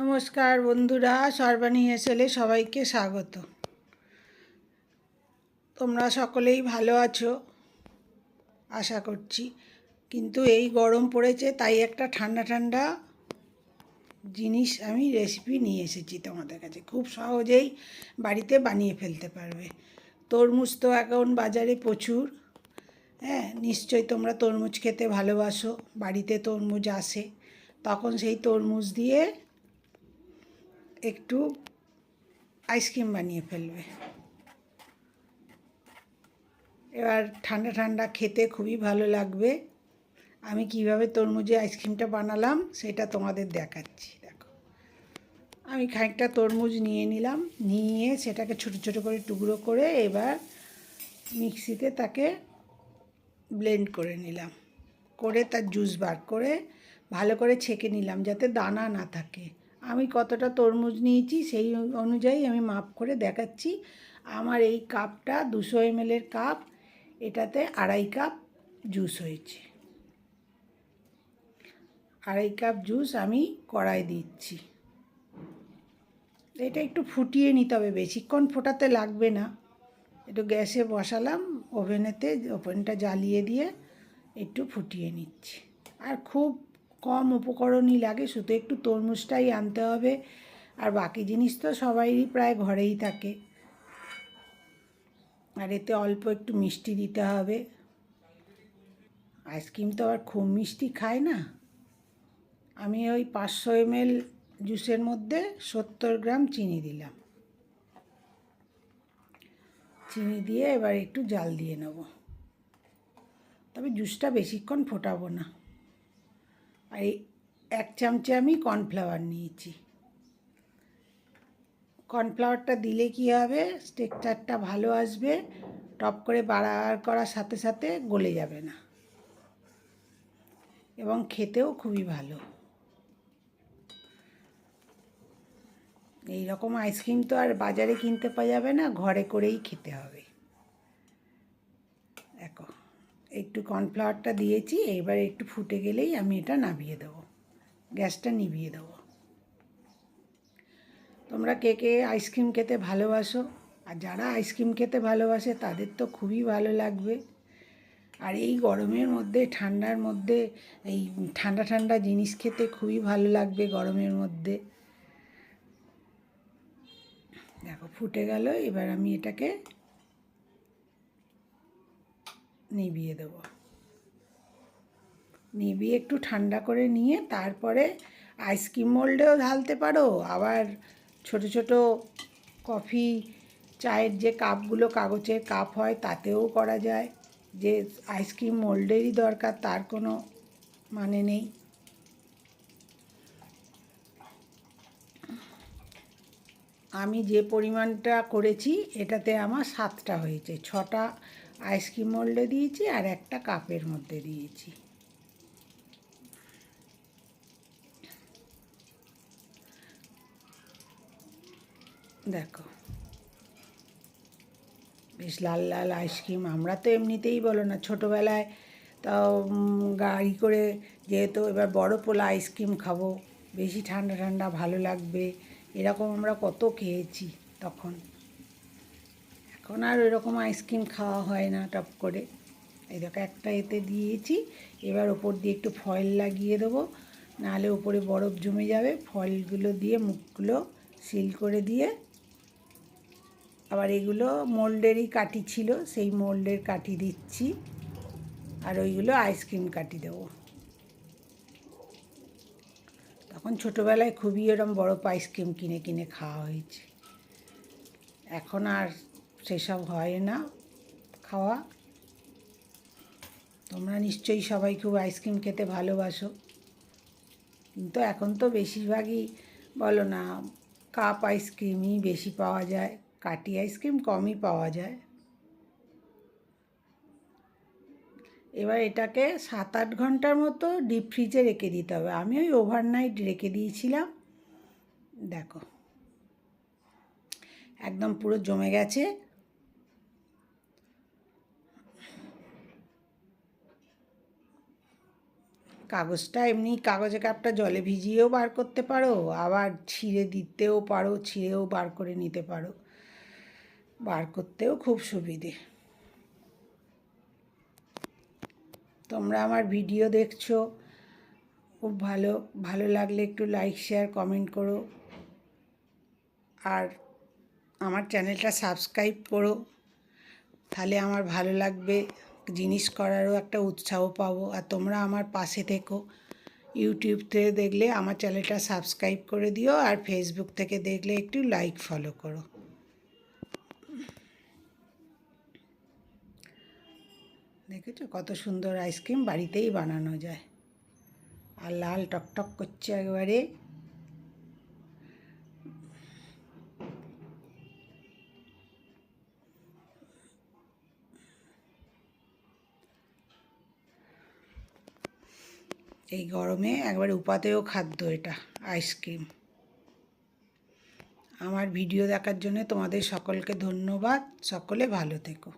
নমস্কার বন্ধুরা, সর্বাণী হেসেলে সবাইকে স্বাগত। তোমরা সকলেই ভালো আছো? আশা করছি। কিন্তু এই গরম পড়েছে, তাই একটা ঠান্ডা ঠান্ডা জিনিস আমি রেসিপি নিয়ে এসেছি তোমাদের কাছে। খুব সহজেই বাড়িতে বানিয়ে ফেলতে পারবে। তরমুজ তো এখন বাজারে প্রচুর। হ্যাঁ নিশ্চয়ই তোমরা তরমুজ খেতে ভালোবাসো। বাড়িতে তরমুজ আসে, তখন সেই তরমুজ দিয়ে একটু আইসক্রিম বানিয়ে ফেলবে। এবার ঠান্ডা ঠান্ডা খেতে খুবই ভালো লাগবে। আমি কীভাবে তরমুজে আইসক্রিমটা বানালাম সেটা তোমাদের দেখাচ্ছি, দেখো। আমি খানিকটা তরমুজ নিয়ে নিলাম, নিয়ে সেটাকে ছোট ছোট করে টুকরো করে এবার মিক্সিতে তাকে ব্লেন্ড করে নিলাম। করে তার জুস বার করে ভালো করে ছেঁকে নিলাম যাতে দানা না থাকে। আমি কতটা তরমুজ নিয়েছি সেই অনুযায়ী আমি মাপ করে দেখাচ্ছি। আমার এই কাপটা দুশো এমএলের কাপ, এটাতে আড়াই কাপ জুস হয়েছে। আড়াই কাপ জুস আমি কড়াই দিচ্ছি। এটা একটু ফুটিয়ে নিতে হবে, বেশিক্ষণ ফোটাতে লাগবে না। একটু গ্যাসে বসালাম, ওভেনেতে ওভেনটা জ্বালিয়ে দিয়ে একটু ফুটিয়ে নিচ্ছি। আর খুব কম উপকরণই লাগে, শুধু একটু তরমুজটাই আনতে হবে। আর বাকি জিনিস তো সবাইরই প্রায় ঘরেই থাকে। আর এতে অল্প একটু মিষ্টি দিতে হবে। আইসক্রিম তো আবার খুব মিষ্টি খায় না। আমি ওই পাঁচশো এমএল জুসের মধ্যে সত্তর গ্রাম চিনি দিলাম। চিনি দিয়ে এবার একটু জাল দিয়ে নেব। তবে জুসটা বেশিক্ষণ ফোটাবো না। আর এক চামচে আমি কর্নফ্লাওয়ার নিয়েছি। কর্নফ্লাওয়ারটা দিলে কি হবে? টেক্সচারটা ভালো আসবে, টপ করে বাড়ার করার সাথে সাথে গলে যাবে না। এবং খেতেও খুবই ভালো। এই রকম আইসক্রিম তো আর বাজারে কিনতে পাওয়া যাবে না, ঘরে করেই খেতে হবে দেখো একটু কর্নফ্লাওয়ারটা দিয়েছি, এবার একটু ফুটে গেলেই আমি এটা নামিয়ে দেবো। গ্যাসটা নিভিয়ে দেবো। তোমরা কে কে আইসক্রিম খেতে ভালোবাসো? আর যারা আইসক্রিম খেতে ভালোবাসে, তাদের তো খুবই ভালো লাগবে। আর এই গরমের মধ্যে, ঠান্ডার মধ্যে, এই ঠান্ডা ঠান্ডা জিনিস খেতে খুবই ভালো লাগবে গরমের মধ্যে। দেখো, ফুটে গেল, এবার আমি এটাকে নিভিয়ে দেব। নিভিয়ে একটু ঠান্ডা করে নিয়ে তারপরে আইসক্রিম মোল্ডেও ঢালতে পারো। আবার ছোট ছোট কফি চায়ের যে কাপগুলো কাগজের কাপ হয় তাতেও করা যায়। যে আইসক্রিম মোল্ডেরই দরকার তার কোনো মানে নেই। আমি যে পরিমাণটা করেছি এটাতে আমার সাতটা হয়েছে, ছটা আইসক্রিম মোল্ডে দিয়েছি আর একটা কাপের মধ্যে দিয়েছি। দেখো। বেশ লাল লাল আইসক্রিম। আমরা তো এমনিতেই বলো না, ছোটোবেলায় তাও গাড়ি করে যেহেতু এবার বড় পোলা আইসক্রিম খাব, বেশি ঠান্ডা ঠান্ডা ভালো লাগবে, এরকম আমরা কত খেয়েছি তখন। এখন আর ওইরকম আইসক্রিম খাওয়া হয় না টপ করে। এই দেখো, একটা এতে দিয়েছি। এবার ওপর দিয়ে একটু ফয়েল লাগিয়ে দেবো। নাহলে ওপরে বরফ জমে যাবে। ফয়েলগুলো দিয়ে মুখগুলো সিল করে দিয়ে আবার এগুলো মোল্ডেরই কাঠি ছিল, সেই মোল্ডের কাঠি দিচ্ছি। আর ওইগুলো আইসক্রিম কাঠি দেবো। তখন ছোটোবেলায় খুবই এরম বরফ আইসক্রিম কিনে কিনে খাওয়া হয়েছে। এখন আর সেসব হয় না খাওয়া। তোমরা নিশ্চয়ই সবাই খুব আইসক্রিম খেতে ভালোবাসো। কিন্তু এখন তো বেশিরভাগই বলো না কাপ আইসক্রিমই বেশি পাওয়া যায়, কাটি আইসক্রিম কমই পাওয়া যায়। এবার এটাকে সাত আট ঘণ্টার মতো ডিপ ফ্রিজে রেখে দিতে হবে। আমি ওই ওভারনাইট রেখে দিয়েছিলাম। দেখো, একদম পুরো জমে গেছে। কাগজটা এমনি কাগজে কাপটা জলে ভিজিয়েও বার করতে পারো, আবার ছিঁড়ে দিতেও পারো, ছিঁড়েও বার করে নিতে পারো। বার করতেও খুব সুবিধে। তোমরা আমার ভিডিও দেখছ, খুব ভালো ভালো লাগলে একটু লাইক শেয়ার কমেন্ট করো। আর আমার চ্যানেলটা সাবস্ক্রাইব করো, তাহলে আমার ভালো লাগবে। জিনিস করারও একটা উৎসাহ পাবো। আর তোমরা আমার পাশে থেকো। ইউটিউব থেকে দেখলে আমার চ্যানেলটা সাবস্ক্রাইব করে দিও আর ফেসবুক থেকে দেখলে একটু লাইক ফলো করো। দেখেছ? কত সুন্দর আইসক্রিম বাড়িতেই বানানো যায়। আর লাল টকটক করছে একবারে। এই গরমে একবারে উপাতেও খাদ্য এটা, আইসক্রিম। আমার ভিডিও দেখার জন্য তোমাদের সকলকে ধন্যবাদ। সকলে ভালো থেকো।